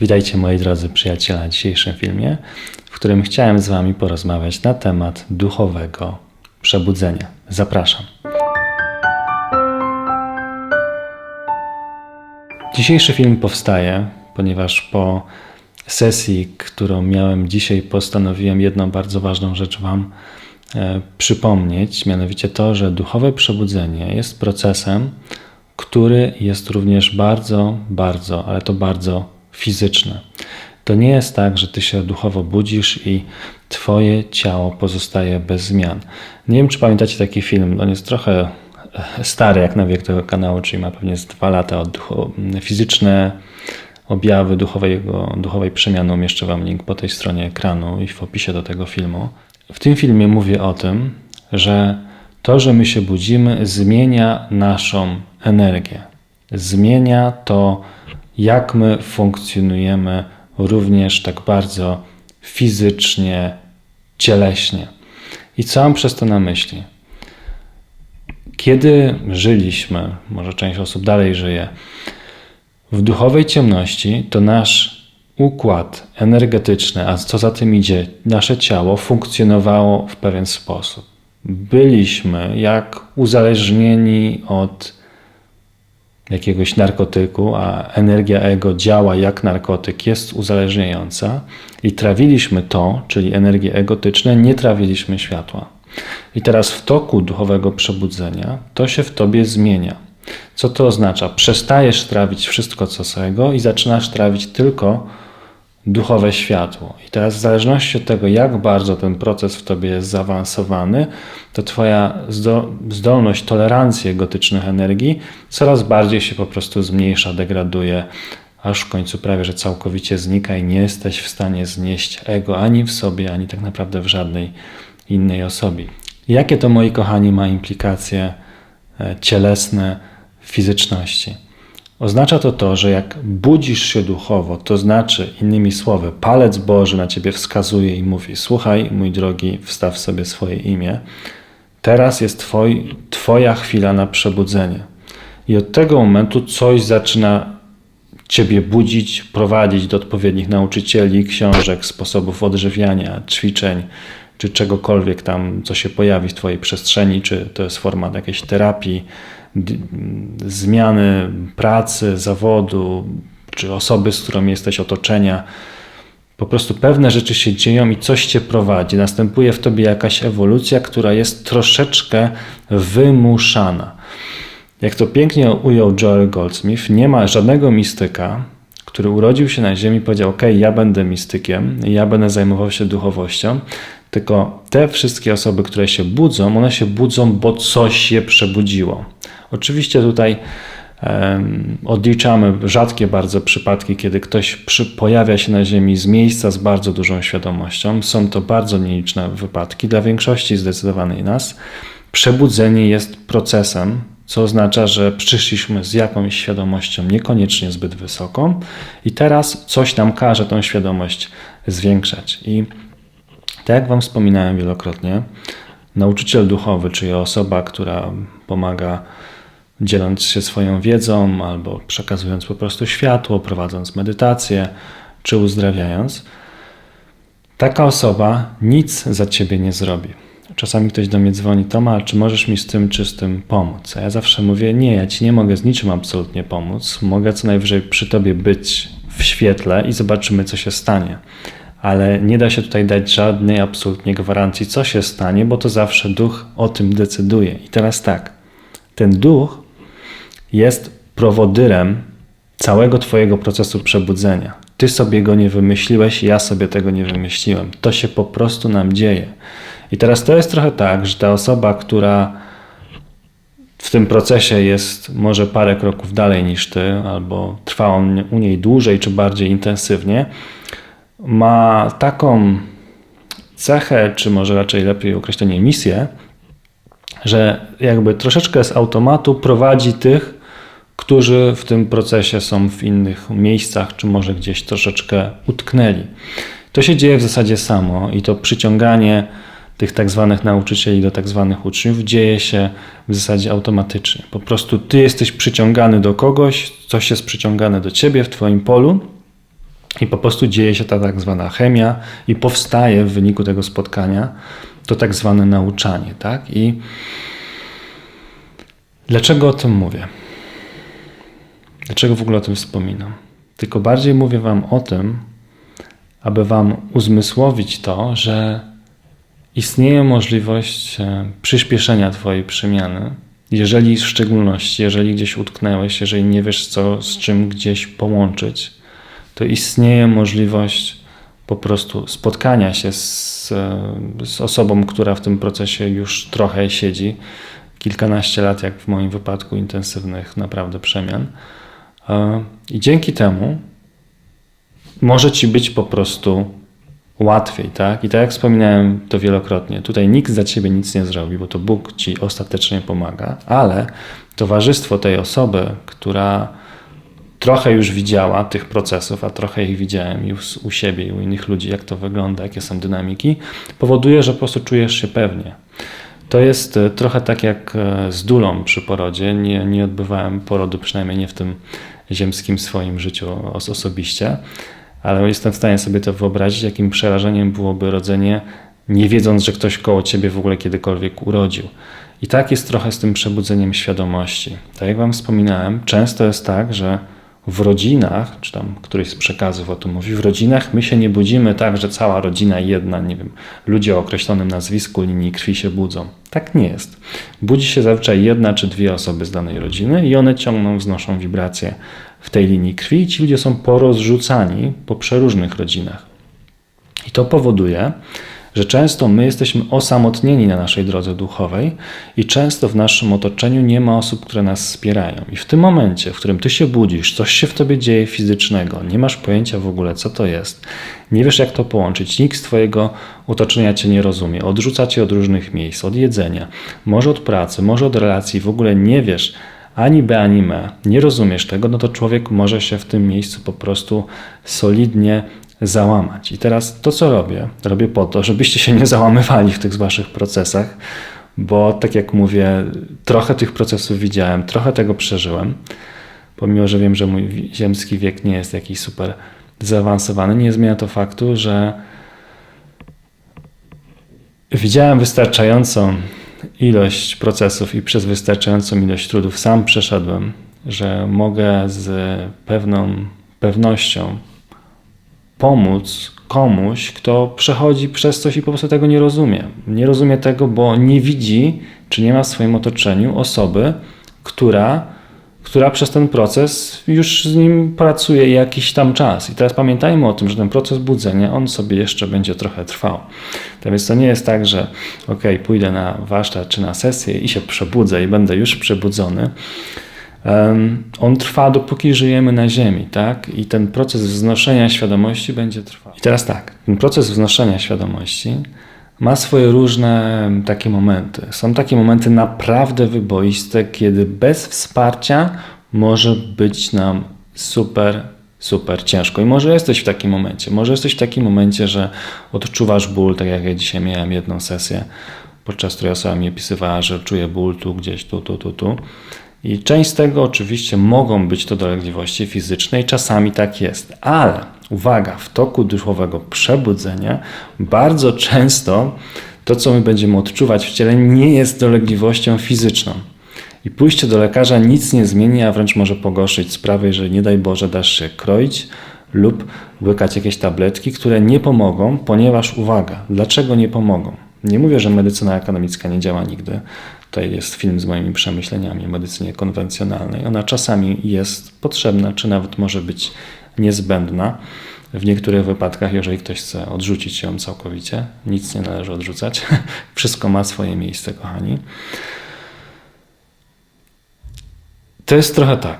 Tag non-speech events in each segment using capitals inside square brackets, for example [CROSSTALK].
Witajcie moi drodzy przyjaciele na dzisiejszym filmie, w którym chciałem z Wami porozmawiać na temat duchowego przebudzenia. Zapraszam. Dzisiejszy film powstaje, ponieważ po sesji, którą miałem dzisiaj, postanowiłem jedną bardzo ważną rzecz Wam e, przypomnieć, mianowicie to, że duchowe przebudzenie jest procesem, który jest również bardzo, bardzo, ale to bardzo fizyczne. To nie jest tak, że ty się duchowo budzisz i twoje ciało pozostaje bez zmian. Nie wiem, czy pamiętacie taki film, on jest trochę e, stary jak na wiek tego kanału, czyli ma pewnie z dwa lata od fizyczne objawy duchowej przemiany. Umieszczę Wam link po tej stronie ekranu i w opisie do tego filmu. W tym filmie mówię o tym, że to, że my się budzimy, zmienia naszą energię. Zmienia to, jak my funkcjonujemy również tak bardzo fizycznie, cieleśnie. I co mam przez to na myśli? Kiedy żyliśmy, może część osób dalej żyje, w duchowej ciemności, to nasz układ energetyczny, a co za tym idzie, nasze ciało funkcjonowało w pewien sposób. Byliśmy jak uzależnieni od jakiegoś narkotyku, a energia ego działa jak narkotyk, jest uzależniająca i trawiliśmy to, czyli energie egotyczne, nie trawiliśmy światła. I teraz w toku duchowego przebudzenia to się w tobie zmienia. Co to oznacza? Przestajesz trawić wszystko co z ego i zaczynasz trawić tylko duchowe światło. I teraz w zależności od tego, jak bardzo ten proces w tobie jest zaawansowany, to twoja zdolność tolerancji gotycznych energii coraz bardziej się po prostu zmniejsza, degraduje, aż w końcu prawie, że całkowicie znika i nie jesteś w stanie znieść ego ani w sobie, ani tak naprawdę w żadnej innej osobie. Jakie to, moi kochani, ma implikacje e, cielesne w fizyczności? Oznacza to to, że jak budzisz się duchowo, to znaczy, innymi słowy, palec Boży na ciebie wskazuje i mówi: Słuchaj, mój drogi, wstaw sobie swoje imię. Teraz jest twoj, Twoja chwila na przebudzenie. I od tego momentu coś zaczyna Ciebie budzić, prowadzić do odpowiednich nauczycieli, książek, sposobów odżywiania, ćwiczeń, czy czegokolwiek tam, co się pojawi w Twojej przestrzeni, czy to jest forma jakiejś terapii, zmiany pracy, zawodu, czy osoby, z którą jesteś otoczenia. Po prostu pewne rzeczy się dzieją i coś cię prowadzi. Następuje w tobie jakaś ewolucja, która jest troszeczkę wymuszana. Jak to pięknie ujął Joel Goldsmith, nie ma żadnego mistyka, który urodził się na ziemi i powiedział: OK, ja będę mistykiem, ja będę zajmował się duchowością. Tylko te wszystkie osoby, które się budzą, one się budzą, bo coś je przebudziło. Oczywiście tutaj odliczamy rzadkie bardzo przypadki, kiedy ktoś przy, pojawia się na Ziemi z miejsca z bardzo dużą świadomością. Są to bardzo nieliczne wypadki. Dla większości zdecydowanej nas przebudzenie jest procesem, co oznacza, że przyszliśmy z jakąś świadomością niekoniecznie zbyt wysoką i teraz coś nam każe tą świadomość zwiększać. I tak jak Wam wspominałem wielokrotnie, nauczyciel duchowy, czyli osoba, która pomaga dzieląc się swoją wiedzą albo przekazując po prostu światło, prowadząc medytację czy uzdrawiając, taka osoba nic za ciebie nie zrobi. Czasami ktoś do mnie dzwoni, Toma, czy możesz mi z tym czy z tym pomóc? A ja zawsze mówię, nie, ja ci nie mogę z niczym absolutnie pomóc. Mogę co najwyżej przy tobie być w świetle i zobaczymy, co się stanie. Ale nie da się tutaj dać żadnej absolutnie gwarancji, co się stanie, bo to zawsze duch o tym decyduje. I teraz tak, ten duch jest prowodyrem całego Twojego procesu przebudzenia. Ty sobie go nie wymyśliłeś, ja sobie tego nie wymyśliłem. To się po prostu nam dzieje. I teraz to jest trochę tak, że ta osoba, która w tym procesie jest może parę kroków dalej niż ty, albo trwa on u niej dłużej czy bardziej intensywnie, ma taką cechę, czy może raczej lepiej określenie misję, że jakby troszeczkę z automatu prowadzi tych, którzy w tym procesie są w innych miejscach, czy może gdzieś troszeczkę utknęli. To się dzieje w zasadzie samo i to przyciąganie tych tak zwanych nauczycieli do tak zwanych uczniów dzieje się w zasadzie automatycznie. Po prostu ty jesteś przyciągany do kogoś, coś jest przyciągane do ciebie w twoim polu I po prostu dzieje się ta tak zwana chemia i powstaje w wyniku tego spotkania to tak zwane nauczanie, tak? I dlaczego o tym mówię? Dlaczego w ogóle o tym wspominam? Tylko bardziej mówię Wam o tym, aby Wam uzmysłowić to, że istnieje możliwość e, przyspieszenia Twojej przemiany, jeżeli w szczególności, jeżeli gdzieś utknęłeś, jeżeli nie wiesz, co z czym gdzieś połączyć, to istnieje możliwość po prostu spotkania się z, z osobą, która w tym procesie już trochę siedzi, kilkanaście lat, jak w moim wypadku, intensywnych naprawdę przemian. I dzięki temu może ci być po prostu łatwiej, tak? I tak jak wspominałem to wielokrotnie, tutaj nikt za ciebie nic nie zrobi, bo to Bóg ci ostatecznie pomaga, ale towarzystwo tej osoby, która trochę już widziała tych procesów, a trochę ich widziałem już u siebie i u innych ludzi, jak to wygląda, jakie są dynamiki, powoduje, że po prostu czujesz się pewnie. To jest e, trochę tak jak e, z dulą przy porodzie. Nie, nie odbywałem porodu, przynajmniej nie w tym ziemskim swoim życiu osobiście, ale jestem w stanie sobie to wyobrazić, jakim przerażeniem byłoby rodzenie, nie wiedząc, że ktoś koło ciebie w ogóle kiedykolwiek urodził. I tak jest trochę z tym przebudzeniem świadomości. Tak jak Wam wspominałem, często jest tak, że w rodzinach, czy tam któryś z przekazów o tym mówi, w rodzinach my się nie budzimy tak, że cała rodzina jedna, nie wiem, ludzie o określonym nazwisku, linii krwi się budzą. Tak nie jest. Budzi się zazwyczaj jedna czy dwie osoby z danej rodziny i one ciągną, wznoszą wibracje w tej linii krwi i ci ludzie są porozrzucani po przeróżnych rodzinach. I to powoduje, że często my jesteśmy osamotnieni na naszej drodze duchowej i często w naszym otoczeniu nie ma osób, które nas wspierają. I w tym momencie, w którym ty się budzisz, coś się w tobie dzieje fizycznego, nie masz pojęcia w ogóle, co to jest, nie wiesz, jak to połączyć, nikt z twojego otoczenia cię nie rozumie, odrzuca cię od różnych miejsc, od jedzenia, może od pracy, może od relacji, w ogóle nie wiesz, ani B, ani me, nie rozumiesz tego, no to człowiek może się w tym miejscu po prostu solidnie załamać. I teraz to, co robię, robię po to, żebyście się [LAUGHS] nie załamywali w tych waszych procesach, bo tak jak mówię, trochę tych procesów widziałem, trochę tego przeżyłem. Pomimo, że wiem, że mój ziemski wiek nie jest jakiś super zaawansowany, nie zmienia to faktu, że widziałem wystarczającą ilość procesów i przez wystarczającą ilość trudów sam przeszedłem, że mogę z pewną pewnością pomóc komuś, kto przechodzi przez coś i po prostu tego nie rozumie. Nie rozumie tego, bo nie widzi, czy nie ma w swoim otoczeniu osoby, która, która przez ten proces już z nim pracuje jakiś tam czas. I teraz pamiętajmy o tym, że ten proces budzenia, on sobie jeszcze będzie trochę trwał. Tak więc to nie jest tak, że ok, pójdę na warsztat czy na sesję i się przebudzę i będę już przebudzony on trwa dopóki żyjemy na Ziemi, tak? I ten proces wznoszenia świadomości będzie trwał. I teraz tak, ten proces wznoszenia świadomości ma swoje różne takie momenty. Są takie momenty naprawdę wyboiste, kiedy bez wsparcia może być nam super, super ciężko. I może jesteś w takim momencie. Może jesteś w takim momencie, że odczuwasz ból, tak jak ja dzisiaj miałem jedną sesję, podczas której osoba mi opisywała, że czuje ból tu, gdzieś, tu, tu, tu, tu. I część z tego oczywiście mogą być to dolegliwości fizyczne i czasami tak jest, ale uwaga, w toku duchowego przebudzenia bardzo często to, co my będziemy odczuwać w ciele, nie jest dolegliwością fizyczną. I pójście do lekarza nic nie zmieni, a wręcz może pogorszyć sprawę, jeżeli nie daj Boże dasz się kroić lub łykać jakieś tabletki, które nie pomogą, ponieważ uwaga, dlaczego nie pomogą? Nie mówię, że medycyna akademicka nie działa nigdy. Tutaj jest film z moimi przemyśleniami o medycynie konwencjonalnej. Ona czasami jest potrzebna, czy nawet może być niezbędna. W niektórych wypadkach, jeżeli ktoś chce odrzucić ją całkowicie, nic nie należy odrzucać. [LAUGHS] Wszystko ma swoje miejsce, kochani. To jest trochę tak.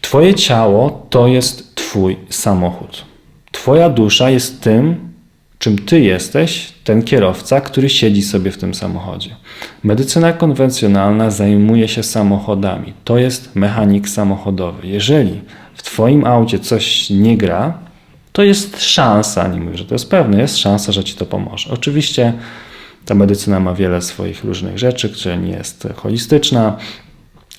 Twoje ciało to jest Twój samochód. Twoja dusza jest tym, czym ty jesteś, ten kierowca, który siedzi sobie w tym samochodzie. Medycyna konwencjonalna zajmuje się samochodami. To jest mechanik samochodowy. Jeżeli w twoim aucie coś nie gra, to jest szansa, nie mówię, że to jest pewne, jest szansa, że ci to pomoże. Oczywiście ta medycyna ma wiele swoich różnych rzeczy, która nie jest holistyczna,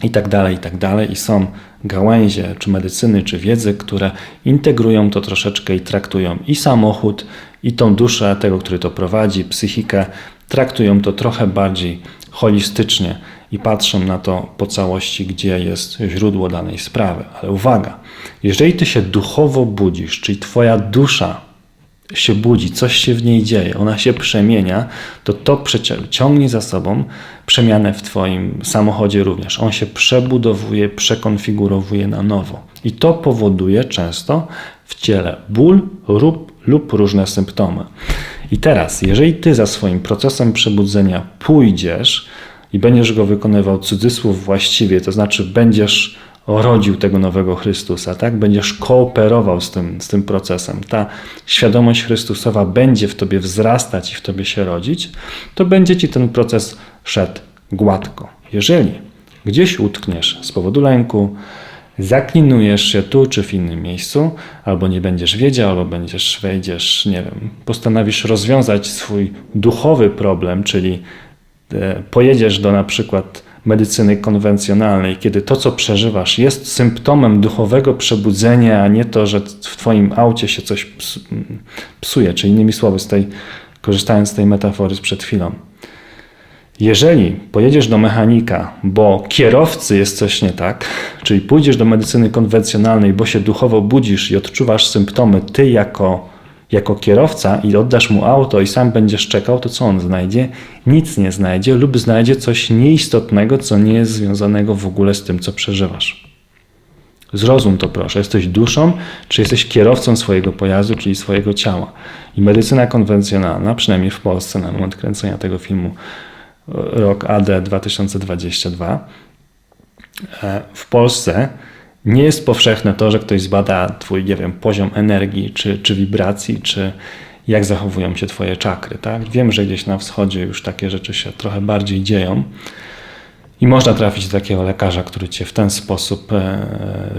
i tak dalej, i tak dalej. I są gałęzie, czy medycyny, czy wiedzy, które integrują to troszeczkę i traktują i samochód, i tą duszę tego, który to prowadzi, psychikę, traktują to trochę bardziej holistycznie i patrzą na to po całości, gdzie jest źródło danej sprawy. Ale uwaga, jeżeli ty się duchowo budzisz, czyli twoja dusza się budzi, coś się w niej dzieje, ona się przemienia, to to ciągnie za sobą przemianę w Twoim samochodzie również. On się przebudowuje, przekonfigurowuje na nowo. I to powoduje często w ciele ból lub, lub różne symptomy. I teraz, jeżeli Ty za swoim procesem przebudzenia pójdziesz i będziesz go wykonywał cudzysłów właściwie, to znaczy będziesz rodził tego nowego Chrystusa, tak? Będziesz kooperował z tym, z tym procesem. Ta świadomość Chrystusowa będzie w tobie wzrastać i w tobie się rodzić, to będzie ci ten proces szedł gładko. Jeżeli gdzieś utkniesz z powodu lęku, zaklinujesz się tu czy w innym miejscu, albo nie będziesz wiedział, albo będziesz, wejdziesz, nie wiem, postanowisz rozwiązać swój duchowy problem, czyli e, pojedziesz do na przykład medycyny konwencjonalnej, kiedy to, co przeżywasz, jest symptomem duchowego przebudzenia, a nie to, że w Twoim aucie się coś psuje, czy innymi słowy, z tej, korzystając z tej metafory sprzed chwilą. Jeżeli pojedziesz do mechanika, bo kierowcy jest coś nie tak, czyli pójdziesz do medycyny konwencjonalnej, bo się duchowo budzisz i odczuwasz symptomy, ty jako jako kierowca i oddasz mu auto i sam będziesz czekał, to co on znajdzie? Nic nie znajdzie lub znajdzie coś nieistotnego, co nie jest związanego w ogóle z tym, co przeżywasz. Zrozum to proszę. Jesteś duszą, czy jesteś kierowcą swojego pojazdu, czyli swojego ciała. I medycyna konwencjonalna, przynajmniej w Polsce na moment kręcenia tego filmu, rok AD 2022, e, w Polsce nie jest powszechne to, że ktoś zbada Twój, nie wiem, poziom energii, czy, czy wibracji, czy jak zachowują się Twoje czakry. Tak? Wiem, że gdzieś na wschodzie już takie rzeczy się trochę bardziej dzieją i można trafić do takiego lekarza, który Cię w ten sposób e,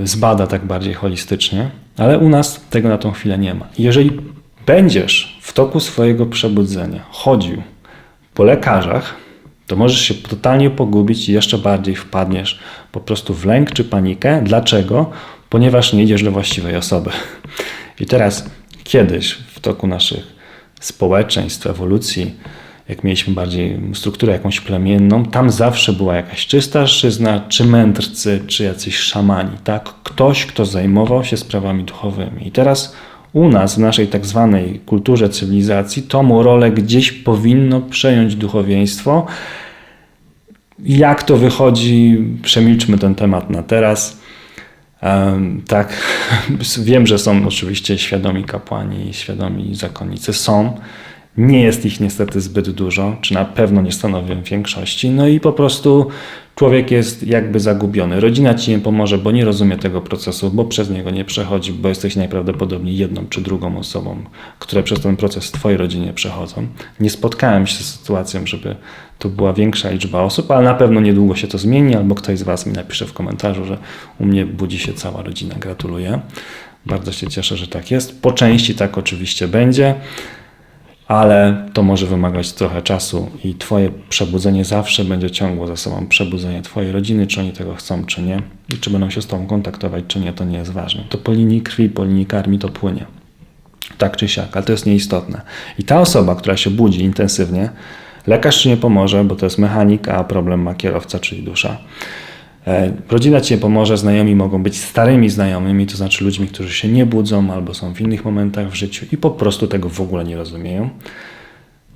zbada tak bardziej holistycznie, ale u nas tego na tą chwilę nie ma. Jeżeli będziesz w toku swojego przebudzenia chodził po lekarzach, to możesz się totalnie pogubić i jeszcze bardziej wpadniesz po prostu w lęk czy panikę. Dlaczego? Ponieważ nie idziesz do właściwej osoby. [LAUGHS] I teraz kiedyś w toku naszych społeczeństw, ewolucji, jak mieliśmy bardziej strukturę jakąś plemienną, tam zawsze była jakaś czy starszyzna, czy mędrcy, czy jacyś szamani, tak? Ktoś, kto zajmował się sprawami duchowymi. I teraz u nas, w naszej tak zwanej kulturze cywilizacji, tą rolę gdzieś powinno przejąć duchowieństwo. Jak to wychodzi, przemilczmy ten temat na teraz. tak, [LAUGHS] wiem, że są oczywiście świadomi kapłani, świadomi zakonnicy. Są. Nie jest ich niestety zbyt dużo, czy na pewno nie stanowią większości. No i po prostu człowiek jest jakby zagubiony. Rodzina ci nie pomoże, bo nie rozumie tego procesu, bo przez niego nie przechodzi, bo jesteś najprawdopodobniej jedną czy drugą osobą, które przez ten proces w twojej rodzinie przechodzą. Nie spotkałem się z sytuacją, żeby to była większa liczba osób, ale na pewno niedługo się to zmieni, albo ktoś z Was mi napisze w komentarzu, że u mnie budzi się cała rodzina. Gratuluję. Bardzo się cieszę, że tak jest. Po części tak oczywiście będzie ale to może wymagać trochę czasu i Twoje przebudzenie zawsze będzie ciągło za sobą przebudzenie Twojej rodziny, czy oni tego chcą, czy nie, i czy będą się z Tobą kontaktować, czy nie, to nie jest ważne. To po linii krwi, po linii karmi to płynie. Tak czy siak, ale to jest nieistotne. I ta osoba, która się budzi intensywnie, lekarz ci nie pomoże, bo to jest mechanik, a problem ma kierowca, czyli dusza rodzina ci nie pomoże, znajomi mogą być starymi znajomymi, to znaczy ludźmi, którzy się nie budzą albo są w innych momentach w życiu i po prostu tego w ogóle nie rozumieją.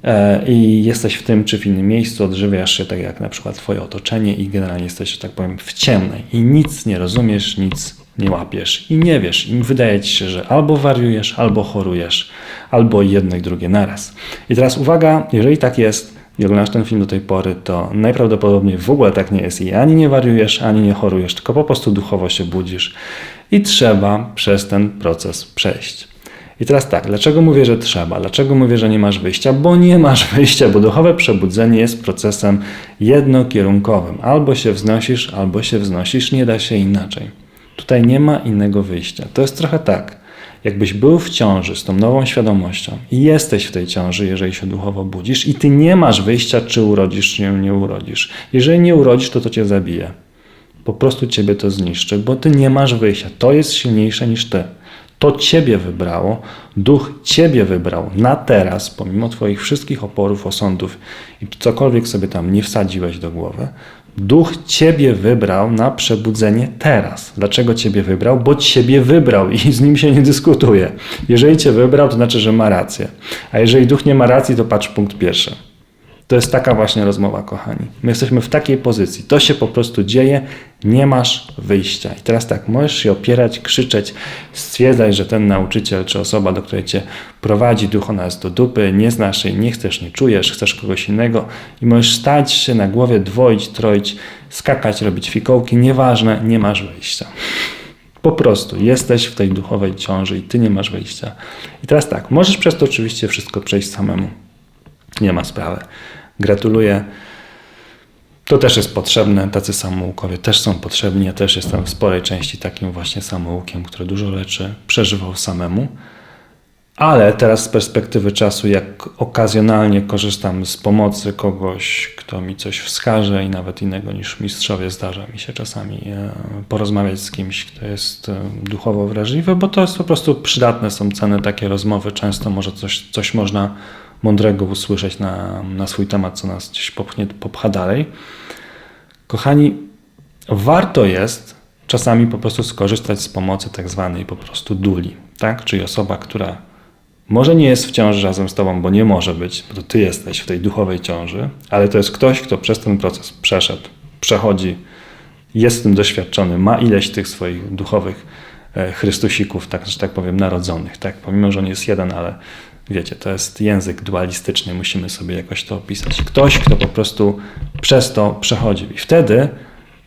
E, I jesteś w tym czy w innym miejscu, odżywiasz się tak jak na przykład Twoje otoczenie i generalnie jesteś, że tak powiem, w ciemnej i nic nie rozumiesz, nic nie łapiesz i nie wiesz. I wydaje ci się, że albo wariujesz, albo chorujesz, albo jedno i drugie naraz. I teraz uwaga, jeżeli tak jest, i oglądasz ten film do tej pory, to najprawdopodobniej w ogóle tak nie jest i ani nie wariujesz, ani nie chorujesz, tylko po prostu duchowo się budzisz i trzeba przez ten proces przejść. I teraz tak, dlaczego mówię, że trzeba? Dlaczego mówię, że nie masz wyjścia? Bo nie masz [LAUGHS] wyjścia, bo duchowe przebudzenie jest procesem jednokierunkowym. Albo się wznosisz, albo się wznosisz, nie da się inaczej. Tutaj nie ma innego wyjścia. To jest trochę tak jakbyś był w ciąży z tą nową świadomością i jesteś w tej ciąży, jeżeli się duchowo budzisz i ty nie masz wyjścia, czy urodzisz, czy nie urodzisz. Jeżeli nie urodzisz, to to cię zabije. po prostu ciebie to zniszczy, bo ty nie masz wyjścia. To jest silniejsze niż ty. To ciebie wybrało, duch ciebie wybrał na teraz, pomimo twoich wszystkich oporów, osądów i cokolwiek sobie tam nie wsadziłeś do głowy. Duch ciebie wybrał na przebudzenie teraz. Dlaczego ciebie wybrał? Bo ciebie wybrał i z nim się nie dyskutuje. Jeżeli cię wybrał, to znaczy, że ma rację. A jeżeli duch nie ma racji, to patrz punkt pierwszy. To jest taka właśnie rozmowa, kochani. My jesteśmy w takiej pozycji. To się po prostu dzieje, nie masz wyjścia. I teraz tak, możesz się opierać, krzyczeć, stwierdzać, że ten nauczyciel czy osoba, do której cię prowadzi, duch ona jest do dupy, nie znasz jej, nie chcesz, nie czujesz, chcesz kogoś innego i możesz stać się na głowie, dwoić, troić, skakać, robić fikołki, nieważne, nie masz wyjścia. Po prostu jesteś w tej duchowej ciąży i ty nie masz wyjścia. I teraz tak, możesz przez to oczywiście wszystko przejść samemu. Nie ma sprawy. Gratuluję. To też jest potrzebne. Tacy samoukowie też są potrzebni. Ja też jestem w sporej części takim właśnie samoukiem, który dużo leczy, przeżywał samemu. Ale teraz z perspektywy czasu, jak okazjonalnie korzystam z pomocy kogoś, kto mi coś wskaże i nawet innego niż mistrzowie, zdarza mi się czasami e, porozmawiać z kimś, kto jest e, duchowo wrażliwy, bo to jest po prostu przydatne, są cenne takie rozmowy. Często może coś, coś można mądrego usłyszeć na, na swój temat, co nas gdzieś popchnie, popcha dalej. Kochani, warto jest czasami po prostu skorzystać z pomocy tak zwanej po prostu duli, tak? Czyli osoba, która może nie jest w ciąży razem z tobą, bo nie może być, bo to ty jesteś w tej duchowej ciąży, ale to jest ktoś, kto przez ten proces przeszedł, przechodzi, jest tym doświadczony, ma ileś tych swoich duchowych e, Chrystusików, tak, że tak powiem, narodzonych, tak? Pomimo, że on jest jeden, ale Wiecie, to jest język dualistyczny, musimy sobie jakoś to opisać. Ktoś, kto po prostu przez to przechodził. I wtedy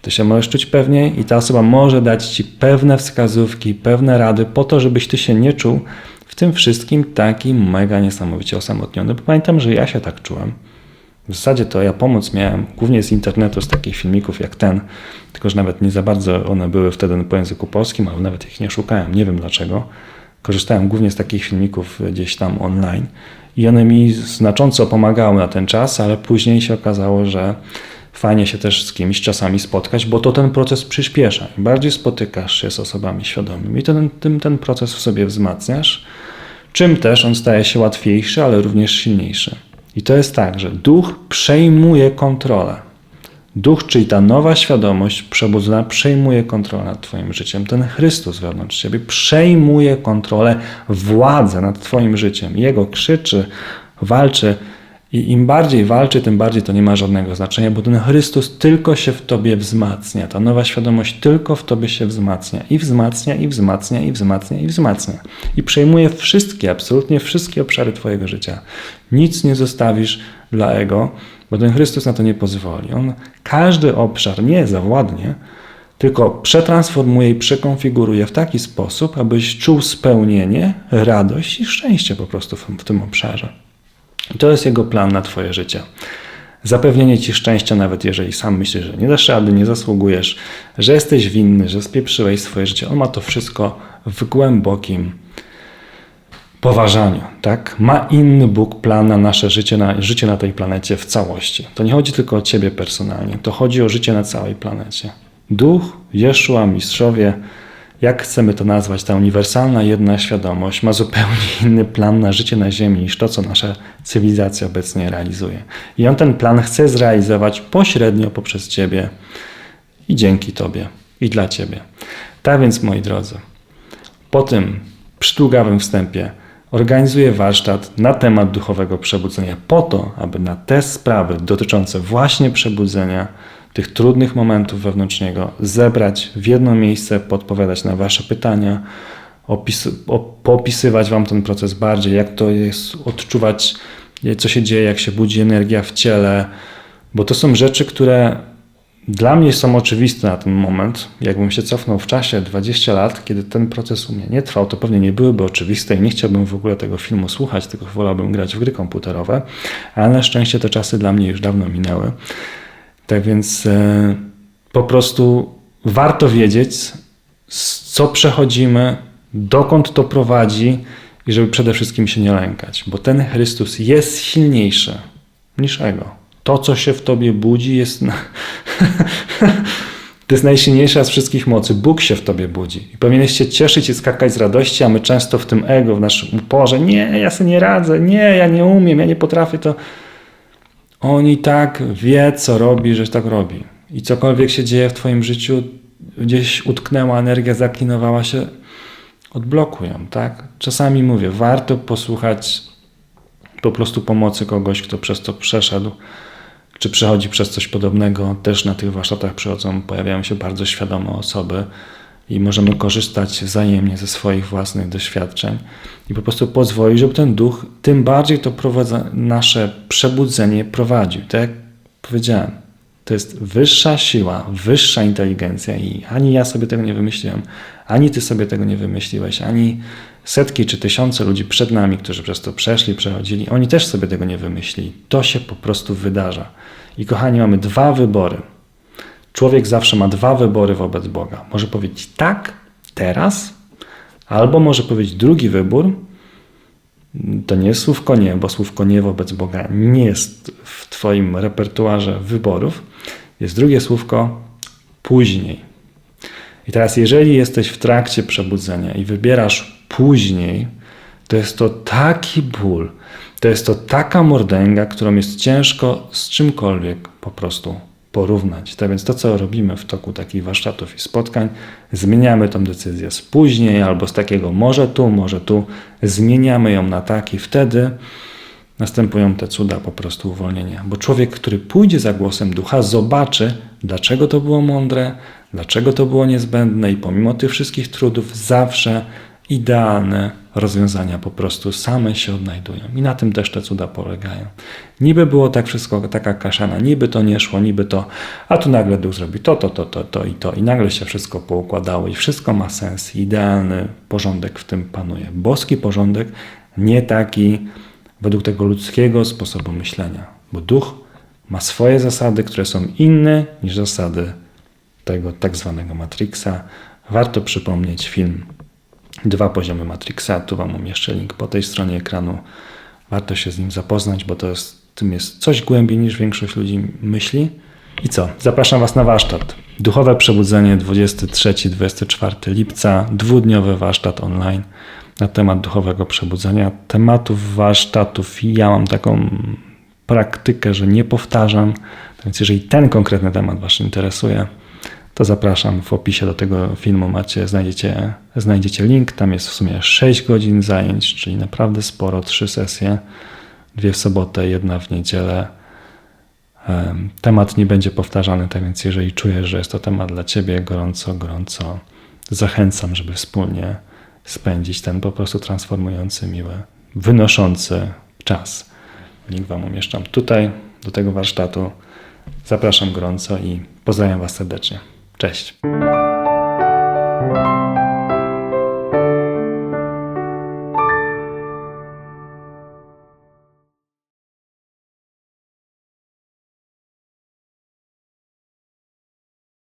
ty się możesz czuć pewniej i ta osoba może dać ci pewne wskazówki, pewne rady po to, żebyś ty się nie czuł w tym wszystkim taki mega niesamowicie osamotniony. Bo pamiętam, że ja się tak czułem. W zasadzie to ja pomoc miałem głównie z internetu, z takich filmików jak ten, tylko że nawet nie za bardzo one były wtedy po języku polskim, ale nawet ich nie szukałem, nie wiem dlaczego korzystałem głównie z takich filmików gdzieś tam online i one mi znacząco pomagały na ten czas, ale później się okazało, że fajnie się też z kimś czasami spotkać, bo to ten proces przyspiesza. Im bardziej spotykasz się z osobami świadomymi, to ten, tym ten proces w sobie wzmacniasz, czym też on staje się łatwiejszy, ale również silniejszy. I to jest tak, że duch przejmuje kontrolę. Duch, czyli ta nowa świadomość przebudzona, przejmuje kontrolę nad Twoim życiem. Ten Chrystus wewnątrz Ciebie przejmuje kontrolę, władzę nad Twoim życiem. Jego krzyczy, walczy i im bardziej walczy, tym bardziej to nie ma żadnego znaczenia, bo ten Chrystus tylko się w Tobie wzmacnia. Ta nowa świadomość tylko w Tobie się wzmacnia. I wzmacnia, i wzmacnia, i wzmacnia, i wzmacnia. I przejmuje wszystkie, absolutnie wszystkie obszary Twojego życia. Nic nie zostawisz dla ego, bo ten Chrystus na to nie pozwoli. On każdy obszar nie zawładnie, tylko przetransformuje i przekonfiguruje w taki sposób, abyś czuł spełnienie, radość i szczęście po prostu w, tym obszarze. To jest jego plan na Twoje życie. Zapewnienie Ci szczęścia, nawet jeżeli sam myślisz, że nie dasz rady, nie zasługujesz, że jesteś winny, że spieprzyłeś swoje życie. On ma to wszystko w głębokim poważaniu. Tak? Ma inny Bóg plan na nasze życie na, życie na tej planecie w całości. To nie chodzi tylko o Ciebie personalnie, to chodzi o życie na całej planecie. Duch, Jeszua, mistrzowie, jak chcemy to nazwać, ta uniwersalna jedna świadomość ma zupełnie [LAUGHS] inny plan na życie na Ziemi niż to, co nasza cywilizacja obecnie realizuje. I on ten plan chce zrealizować pośrednio poprzez Ciebie i dzięki Tobie i dla Ciebie. Tak więc, moi drodzy, po tym przydługawym wstępie organizuję warsztat na temat duchowego przebudzenia po to, aby na te sprawy dotyczące właśnie przebudzenia, tych trudnych momentów wewnętrznego, zebrać w jedno miejsce, podpowiadać na Wasze pytania, opis, popisywać Wam ten proces bardziej, jak to jest odczuwać, co się dzieje, jak się budzi energia w ciele, bo to są rzeczy, które dla mnie są oczywiste na ten moment. Jakbym się cofnął w czasie 20 lat, kiedy ten proces u mnie nie trwał, to pewnie nie byłyby oczywiste i nie chciałbym w ogóle tego filmu słuchać, tylko wolałbym grać w gry komputerowe, ale na szczęście te czasy dla mnie już dawno minęły. Tak więc e, po prostu warto wiedzieć, co przechodzimy, dokąd to prowadzi i żeby przede wszystkim się nie lękać, bo ten Chrystus jest silniejszy niż ego. To, co się w tobie budzi, jest. [LAUGHS] To jest najsilniejsza z wszystkich mocy. Bóg się w tobie budzi. I powinieneś się cieszyć i skakać z radości, a my często w tym ego, w naszym uporze, nie, ja sobie nie radzę, nie, ja nie umiem, ja nie potrafię, to on i tak wie, co robi, że tak robi. I cokolwiek się dzieje w twoim życiu, gdzieś utknęła energia, zaklinowała się, odblokują, tak? Czasami mówię, warto posłuchać po prostu pomocy kogoś, kto przez to przeszedł, czy przechodzi przez coś podobnego. Też na tych warsztatach przychodzą, pojawiają się bardzo świadome osoby i możemy korzystać wzajemnie ze swoich własnych doświadczeń i po prostu pozwolić, żeby ten duch, tym bardziej to prowadza, nasze przebudzenie prowadził. Tak jak powiedziałem, to jest wyższa siła, wyższa inteligencja i ani ja sobie tego nie wymyśliłem, ani ty sobie tego nie wymyśliłeś, ani setki czy tysiące ludzi przed nami, którzy przez to przeszli, przechodzili, oni też sobie tego nie wymyślili. To się po prostu wydarza. I kochani, mamy dwa wybory. Człowiek zawsze ma dwa wybory wobec Boga. Może powiedzieć tak, teraz, albo może powiedzieć drugi wybór. To nie jest słówko nie, bo słówko nie wobec Boga nie jest w Twoim repertuarze wyborów. Jest drugie słówko później. I teraz, jeżeli jesteś w trakcie przebudzenia i wybierasz później, to jest to taki ból, to jest to taka mordęga, którą jest ciężko z czymkolwiek po prostu porównać. Tak więc to, co robimy w toku takich warsztatów i spotkań, zmieniamy tą decyzję z później albo z takiego może tu, może tu, zmieniamy ją na tak i wtedy następują te cuda po prostu uwolnienia. Bo człowiek, który pójdzie za głosem ducha, zobaczy, dlaczego to było mądre, dlaczego to było niezbędne i pomimo tych wszystkich trudów zawsze idealne rozwiązania po prostu same się odnajdują. I na tym też te cuda polegają. Niby było tak wszystko, taka kaszana, niby to nie szło, niby to, a tu nagle Duch zrobi to, to, to, to, to i to. I nagle się wszystko poukładało i wszystko ma sens. Idealny porządek w tym panuje. Boski porządek, nie taki według tego ludzkiego sposobu myślenia. Bo Duch ma swoje zasady, które są inne niż zasady tego tak zwanego Matrixa. Warto przypomnieć film Dwa poziomy Matrixa. Tu Wam umieszczę link po tej stronie ekranu. Warto się z nim zapoznać, bo to jest, tym jest coś głębiej niż większość ludzi myśli. I co? Zapraszam Was na warsztat. Duchowe Przebudzenie 23-24 lipca. Dwudniowy warsztat online na temat duchowego przebudzenia. Tematów warsztatów ja mam taką praktykę, że nie powtarzam. Więc jeżeli ten konkretny temat Was interesuje, to zapraszam. W opisie do tego filmu macie, znajdziecie, znajdziecie link. Tam jest w sumie 6 godzin zajęć, czyli naprawdę sporo, trzy sesje, dwie w sobotę, jedna w niedzielę. Temat nie będzie powtarzany, tak więc jeżeli czujesz, że jest to temat dla Ciebie, gorąco, gorąco zachęcam, żeby wspólnie spędzić ten po prostu transformujący, miły, wynoszący czas. Link Wam umieszczam tutaj, do tego warsztatu. Zapraszam gorąco i pozdrawiam Was serdecznie. Cześć.